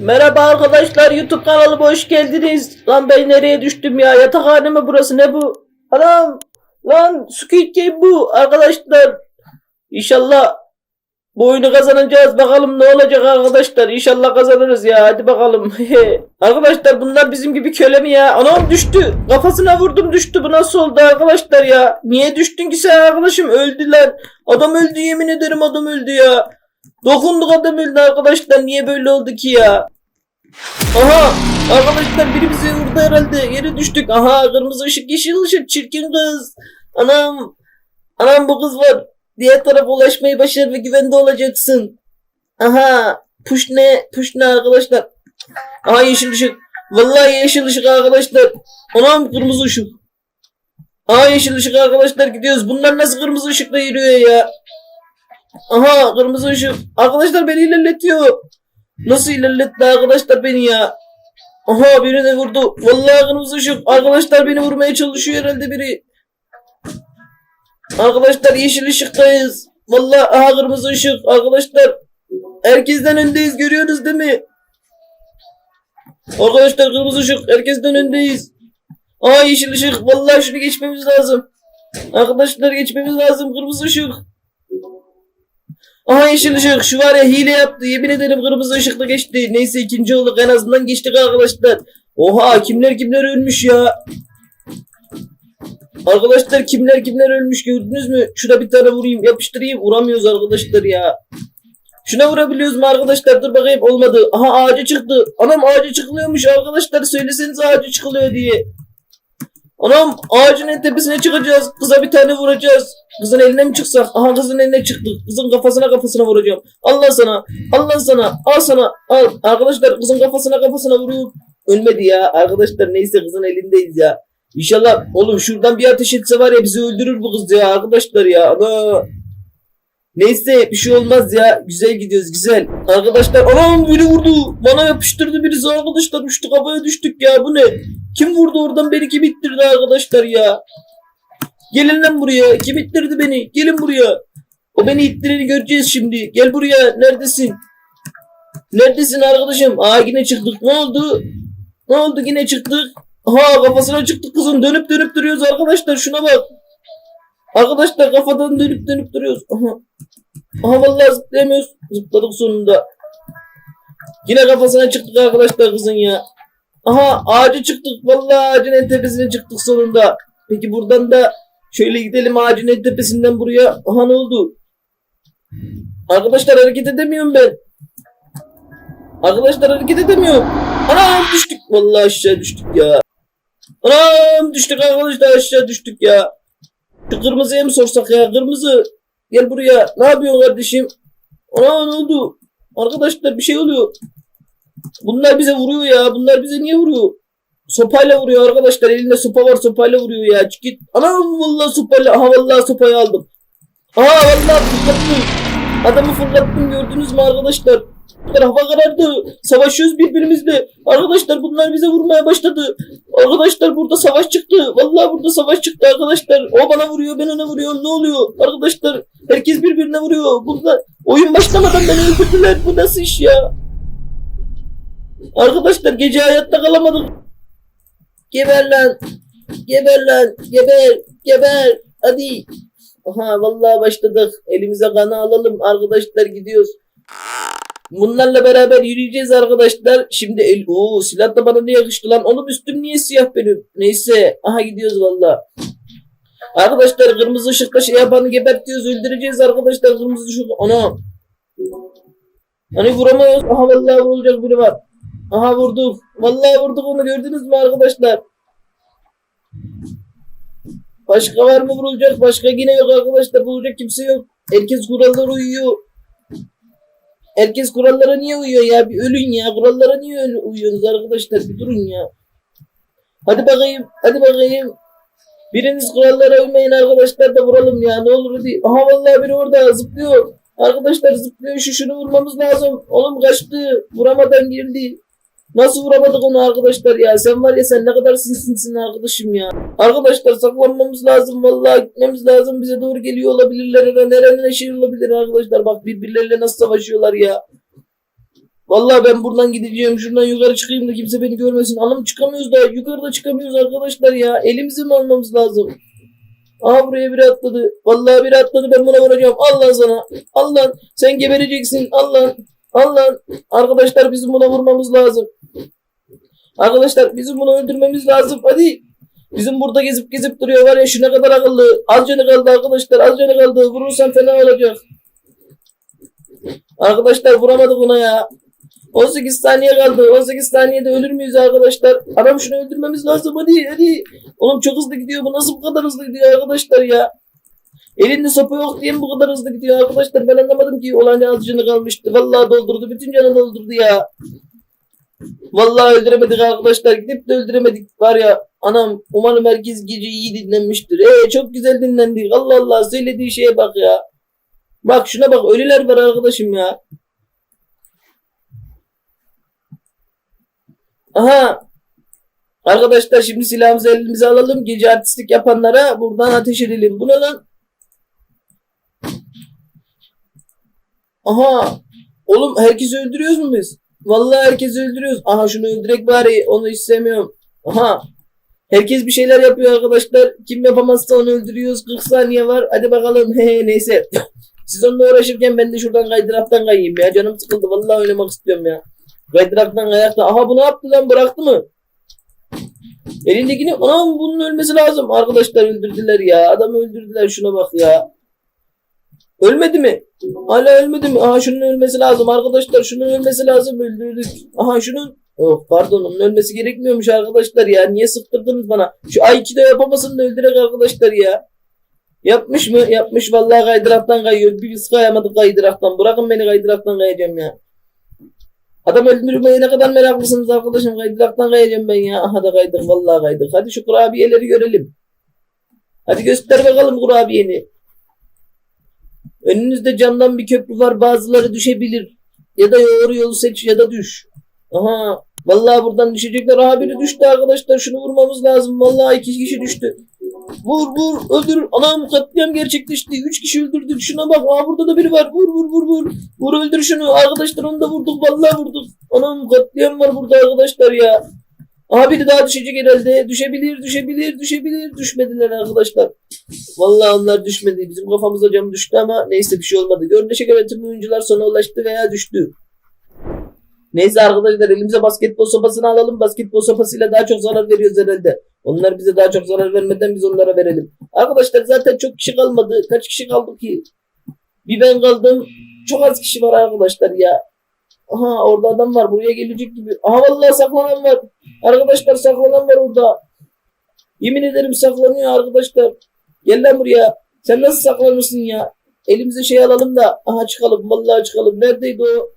Merhaba arkadaşlar YouTube kanalıma hoş geldiniz. Lan ben nereye düştüm ya? Yatakhane mi burası ne bu? Anam lan Squid Game bu arkadaşlar. İnşallah bu oyunu kazanacağız. Bakalım ne olacak arkadaşlar. İnşallah kazanırız ya. Hadi bakalım. arkadaşlar bunlar bizim gibi köle mi ya? Anam düştü. Kafasına vurdum düştü. Bu nasıl oldu arkadaşlar ya? Niye düştün ki sen arkadaşım? Öldü lan. Adam öldü yemin ederim adam öldü ya. Dokunduk adam öldü arkadaşlar. Niye böyle oldu ki ya? Aha! Arkadaşlar biri bize vurdu herhalde. Yere düştük. Aha kırmızı ışık yeşil ışık çirkin kız. Anam. Anam bu kız var. Diğer tarafa ulaşmayı başar ve güvende olacaksın. Aha. Push ne? Push ne arkadaşlar? Aha yeşil ışık. Vallahi yeşil ışık arkadaşlar. Anam kırmızı ışık. Aha yeşil ışık arkadaşlar gidiyoruz. Bunlar nasıl kırmızı ışıkla yürüyor ya? Aha kırmızı ışık. Arkadaşlar beni ilerletiyor. Nasıl ilerletti arkadaşlar beni ya? Aha birini vurdu. Vallahi kırmızı ışık. Arkadaşlar beni vurmaya çalışıyor herhalde biri. Arkadaşlar yeşil ışıktayız. Vallahi aha kırmızı ışık. Arkadaşlar herkesten öndeyiz görüyorsunuz değil mi? Arkadaşlar kırmızı ışık. Herkesten öndeyiz. Aha yeşil ışık. Vallahi şunu geçmemiz lazım. Arkadaşlar geçmemiz lazım. Kırmızı ışık. Aha yeşil ışık şu var ya hile yaptı yemin ederim kırmızı ışıkla geçti. Neyse ikinci olduk en azından geçtik arkadaşlar. Oha kimler kimler ölmüş ya. Arkadaşlar kimler kimler ölmüş gördünüz mü? Şuna bir tane vurayım yapıştırayım vuramıyoruz arkadaşlar ya. Şuna vurabiliyoruz mu arkadaşlar dur bakayım olmadı. Aha ağacı çıktı. Anam ağacı çıkılıyormuş arkadaşlar söyleseniz ağacı çıkılıyor diye. Anam ağacın en tepesine çıkacağız. Kıza bir tane vuracağız. Kızın eline mi çıksak? Aha kızın eline çıktık. Kızın kafasına kafasına vuracağım. Allah sana. Allah sana. Al sana. Al. Arkadaşlar kızın kafasına kafasına vuruyor. Ölmedi ya. Arkadaşlar neyse kızın elindeyiz ya. İnşallah oğlum şuradan bir ateş etse var ya bizi öldürür bu kız ya arkadaşlar ya. Ana. Neyse bir şey olmaz ya. Güzel gidiyoruz güzel. Arkadaşlar anam biri vurdu. Bana yapıştırdı birisi arkadaşlar. Düştü kafaya düştük ya. Bu ne? Kim vurdu oradan beni kim ittirdi arkadaşlar ya? Gelin lan buraya. Kim ittirdi beni? Gelin buraya. O beni ittireni göreceğiz şimdi. Gel buraya. Neredesin? Neredesin arkadaşım? Aa yine çıktık. Ne oldu? Ne oldu yine çıktık? Aha kafasına çıktık kızın. Dönüp dönüp duruyoruz arkadaşlar. Şuna bak. Arkadaşlar kafadan dönüp dönüp duruyoruz. Aha. Aha vallahi zıplayamıyoruz. Zıpladık sonunda. Yine kafasına çıktık arkadaşlar kızın ya. Aha ağacı çıktık. Vallahi ağacın en tepesine çıktık sonunda. Peki buradan da şöyle gidelim ağacın en tepesinden buraya. Aha ne oldu? Arkadaşlar hareket edemiyorum ben. Arkadaşlar hareket edemiyorum. Anam düştük. Vallahi aşağı düştük ya. Anam düştük arkadaşlar aşağı düştük ya. Şu kırmızıya mı sorsak ya? Kırmızı. Gel buraya. Ne yapıyorsun kardeşim? Ana ne oldu? Arkadaşlar bir şey oluyor. Bunlar bize vuruyor ya. Bunlar bize niye vuruyor? Sopayla vuruyor arkadaşlar. Elinde sopa var sopayla vuruyor ya. Çık git. Anam vallahi sopayla. Aha vallahi sopayı aldım. Aha vallahi fırlattım. Adamı fırlattım gördünüz mü arkadaşlar? Hava karardı. Savaşıyoruz birbirimizle. Arkadaşlar bunlar bize vurmaya başladı. Arkadaşlar burada savaş çıktı. Vallahi burada savaş çıktı arkadaşlar. O bana vuruyor ben ona vuruyorum. Ne oluyor? Arkadaşlar herkes birbirine vuruyor. Burada oyun başlamadan beni öldürdüler. Bu nasıl iş ya? Arkadaşlar gece hayatta kalamadık. Geber lan. Geber lan. Geber. Geber. Hadi. Aha vallahi başladık. Elimize kanı alalım. Arkadaşlar gidiyoruz. Bunlarla beraber yürüyeceğiz arkadaşlar. Şimdi el... Oo silah da bana ne yakıştı lan. Onun üstüm niye siyah benim? Neyse. Aha gidiyoruz valla. Arkadaşlar kırmızı ışıkta şey yapanı gebertiyoruz. Öldüreceğiz arkadaşlar kırmızı ışık. Ana. Hani vuramıyoruz. Aha vallahi vurulacak biri var. Aha vurduk. Vallahi vurduk onu gördünüz mü arkadaşlar? Başka var mı vurulacak? Başka yine yok arkadaşlar. Vuracak kimse yok. Herkes kurallara uyuyor. Herkes kurallara niye uyuyor ya? Bir ölün ya. Kurallara niye uyuyorsunuz arkadaşlar? Bir durun ya. Hadi bakayım. Hadi bakayım. Biriniz kurallara uymayın arkadaşlar da vuralım ya. Ne olur hadi. Aha vallahi biri orada zıplıyor. Arkadaşlar zıplıyor. Şu şunu vurmamız lazım. Oğlum kaçtı. Vuramadan girdi. Nasıl vuramadık onu arkadaşlar ya? Sen var ya sen ne kadar sinsinsin arkadaşım ya. Arkadaşlar saklanmamız lazım vallahi gitmemiz lazım. Bize doğru geliyor olabilirler. Ya da nereden şey olabilir arkadaşlar. Bak birbirleriyle nasıl savaşıyorlar ya. Vallahi ben buradan gideceğim. Şuradan yukarı çıkayım da kimse beni görmesin. Anam çıkamıyoruz da yukarıda çıkamıyoruz arkadaşlar ya. Elimizi mi almamız lazım? Aha buraya biri atladı. Vallahi biri atladı ben buna vuracağım. Allah sana. Allah sen gebereceksin. Allah. Allah. Arkadaşlar bizim buna vurmamız lazım. Arkadaşlar bizim bunu öldürmemiz lazım. Hadi. Bizim burada gezip gezip duruyor var ya şu ne kadar akıllı. Az canı kaldı arkadaşlar. Az canı kaldı. Vurursan fena olacak. Arkadaşlar vuramadık ona ya. 18 saniye kaldı. 18 saniyede ölür müyüz arkadaşlar? Adam şunu öldürmemiz lazım. Hadi hadi. Oğlum çok hızlı gidiyor. Bu nasıl bu kadar hızlı gidiyor arkadaşlar ya? Elinde sopa yok diye mi bu kadar hızlı gidiyor arkadaşlar? Ben anlamadım ki. Olan az canı kalmıştı. Vallahi doldurdu. Bütün canını doldurdu ya. Vallahi öldüremedik arkadaşlar. Gidip de öldüremedik. Var ya anam umarım herkes gece iyi dinlenmiştir. Ee çok güzel dinlendik. Allah Allah söylediği şeye bak ya. Bak şuna bak ölüler var arkadaşım ya. Aha. Arkadaşlar şimdi silahımızı elimize alalım. Gece artistlik yapanlara buradan ateş edelim. Bu ne lan? Aha. Oğlum herkesi öldürüyoruz mu biz? Vallahi herkesi öldürüyoruz. Aha şunu öldürek bari. Onu istemiyorum. Aha. Herkes bir şeyler yapıyor arkadaşlar. Kim yapamazsa onu öldürüyoruz. 40 saniye var. Hadi bakalım. He neyse. Siz onunla uğraşırken ben de şuradan kaydıraktan kayayım ya. Canım sıkıldı. Vallahi oynamak istiyorum ya. Kaydıraktan kayakta. Aha bu ne yaptı lan? Bıraktı mı? Elindekini anam bunun ölmesi lazım. Arkadaşlar öldürdüler ya. Adamı öldürdüler. Şuna bak ya. Ölmedi mi? Hala ölmedi mi? Aha şunun ölmesi lazım. Arkadaşlar şunun ölmesi lazım. Öldürdük. Aha şunun Oh pardon onun ölmesi gerekmiyormuş arkadaşlar ya. Niye sıktırdınız bana? Şu Aikido yapamasın da öldürek arkadaşlar ya. Yapmış mı? Yapmış vallahi kaydıraktan kayıyor. Bir biz kayamadık kaydıraktan. Bırakın beni kaydıraktan kayacağım ya. Adam öldürmeye ne kadar meraklısınız arkadaşım. Kaydıraktan kayacağım ben ya. Aha da kaydık vallahi kaydık. Hadi şu kurabiyeleri görelim. Hadi göster bakalım kurabiyeni. Önünüzde camdan bir köprü var. Bazıları düşebilir. Ya da doğru yolu seç ya da düş. Aha. Vallahi buradan düşecekler. Aha biri düştü arkadaşlar. Şunu vurmamız lazım. Vallahi iki kişi düştü. Vur vur öldür. Anam katliam gerçekleşti. Üç kişi öldürdük. Şuna bak. Aa burada da biri var. Vur vur vur vur. Vur öldür şunu. Arkadaşlar onu da vurduk. Vallahi vurduk. Anam katliam var burada arkadaşlar ya. Biri daha düşecek herhalde. Düşebilir, düşebilir, düşebilir. Düşmediler arkadaşlar. Vallahi onlar düşmedi. Bizim kafamıza cam düştü ama neyse bir şey olmadı. Görünüşe göre tüm oyuncular sona ulaştı veya düştü. Neyse arkadaşlar elimize basketbol sopasını alalım. Basketbol sopasıyla daha çok zarar veriyoruz herhalde. Onlar bize daha çok zarar vermeden biz onlara verelim. Arkadaşlar zaten çok kişi kalmadı. Kaç kişi kaldı ki? Bir ben kaldım. Çok az kişi var arkadaşlar ya. Aha orada adam var. Buraya gelecek gibi. Aha vallahi saklanan var. Arkadaşlar saklanan var orada. Yemin ederim saklanıyor arkadaşlar. Gel lan buraya. Sen nasıl saklanırsın ya? Elimize şey alalım da. Aha çıkalım. Vallahi çıkalım. Neredeydi o?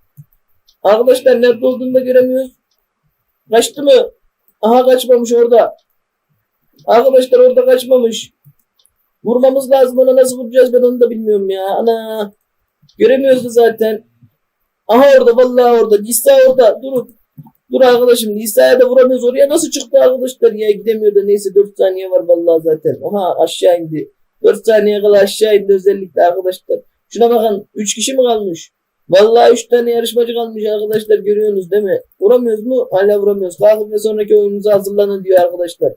Arkadaşlar nerede olduğunu da göremiyoruz. Kaçtı mı? Aha kaçmamış orada. Arkadaşlar orada kaçmamış. Vurmamız lazım ona nasıl vuracağız ben onu da bilmiyorum ya. Ana. Göremiyoruz zaten. Aha orada vallahi orada. Nisa orada. Durun. Dur arkadaşım Nisa'ya da vuramıyoruz. Oraya nasıl çıktı arkadaşlar ya gidemiyor da neyse 4 saniye var vallahi zaten. Aha aşağı indi. 4 saniye kala aşağı indi özellikle arkadaşlar. Şuna bakın 3 kişi mi kalmış? Vallahi 3 tane yarışmacı kalmış arkadaşlar görüyorsunuz değil mi? Vuramıyoruz mu? Hala vuramıyoruz. Kalkın ve sonraki oyununuza hazırlanın diyor arkadaşlar.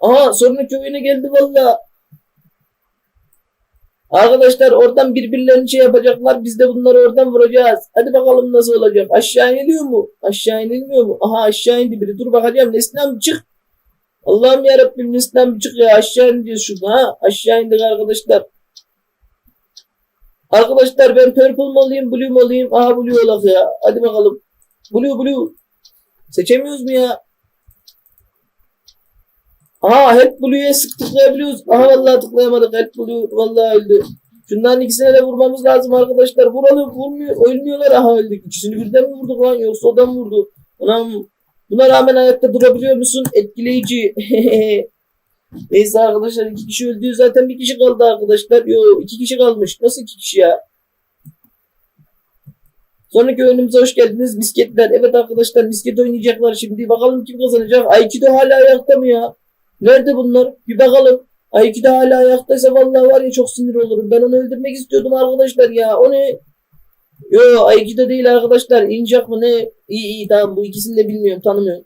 Aha sonraki oyuna geldi valla. Arkadaşlar oradan birbirlerini şey yapacaklar. Biz de bunları oradan vuracağız. Hadi bakalım nasıl olacak. Aşağı iniliyor mu? Aşağı inilmiyor mu? Aha aşağı indi biri. Dur bakacağım. Neslihan çık. Allah'ım yarabbim Neslihan çık ya. Aşağı ineceğiz şurada ha. Aşağı indik arkadaşlar. Arkadaşlar ben purple mu alayım blue mu alayım? Aha blue olak ya. Hadi bakalım. Blue blue. Seçemiyoruz mu ya? Aha hep blue'ya sık tıklayabiliyoruz. Aha vallahi tıklayamadık. Hep blue vallahi öldü. Şunların ikisine de vurmamız lazım arkadaşlar. Vuralım vurmuyor. Ölmüyorlar. Aha öldük. İkisini birden mi vurduk lan? Yoksa o da mı vurdu? Anam. Buna rağmen ayakta durabiliyor musun? Etkileyici. Neyse arkadaşlar iki kişi öldü. Zaten bir kişi kaldı arkadaşlar. Yo iki kişi kalmış. Nasıl iki kişi ya? Sonraki oyunumuza hoş geldiniz. Misketler. Evet arkadaşlar misket oynayacaklar şimdi. Bakalım kim kazanacak. Aikido hala ayakta mı ya? Nerede bunlar? Bir bakalım. Aikido hala ayaktaysa vallahi var ya çok sinir olurum. Ben onu öldürmek istiyordum arkadaşlar ya. O ne? Yo Aikido değil arkadaşlar. İncak mı ne? İyi iyi tamam bu ikisini de bilmiyorum tanımıyorum.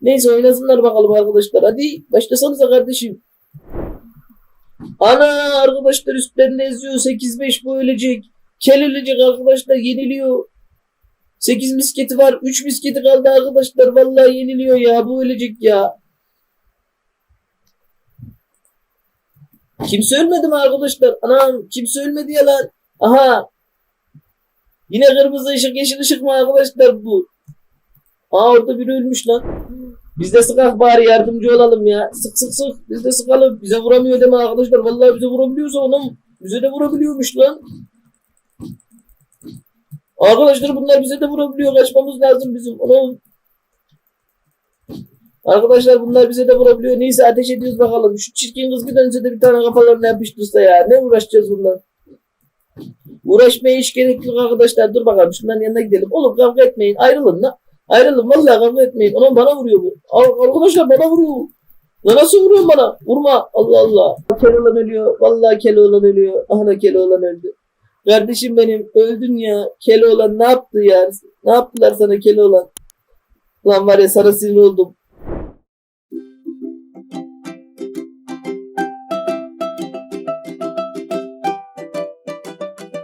Neyse oynasınlar bakalım arkadaşlar. Hadi başlasanıza kardeşim. Ana arkadaşlar üstlerinde eziyor. 8-5 bu ölecek. Kel ölecek arkadaşlar yeniliyor. 8 misketi var. 3 misketi kaldı arkadaşlar. Vallahi yeniliyor ya. Bu ölecek ya. Kimse ölmedi mi arkadaşlar? Anam kimse ölmedi ya lan. Aha. Yine kırmızı ışık yeşil ışık mı arkadaşlar bu? Aa orada biri ölmüş lan. Biz de sıkak bari yardımcı olalım ya. Sık sık sık. Biz de sıkalım. Bize vuramıyor deme arkadaşlar. Vallahi bize vurabiliyorsa onun bize de vurabiliyormuş lan. Arkadaşlar bunlar bize de vurabiliyor. Kaçmamız lazım bizim. Onun Arkadaşlar bunlar bize de vurabiliyor. Neyse ateş ediyoruz bakalım. Şu çirkin kız bir dönse de bir tane kafalarına yapıştırsa ya. Ne uğraşacağız bunlar? Uğraşmaya hiç gerek yok arkadaşlar. Dur bakalım şunların yanına gidelim. Oğlum kavga etmeyin. Ayrılın lan. Ayrılın vallahi kavga etmeyin. Ona bana vuruyor bu. Ar- Arkadaşlar bana vuruyor. Lan nasıl vuruyor bana? Vurma. Allah Allah. Keloğlan ölüyor. Vallahi Keloğlan ölüyor. Aha Keloğlan öldü. Kardeşim benim öldün ya. Keloğlan ne yaptı ya? Ne yaptılar sana Keloğlan? Lan var ya sana sinir oldum.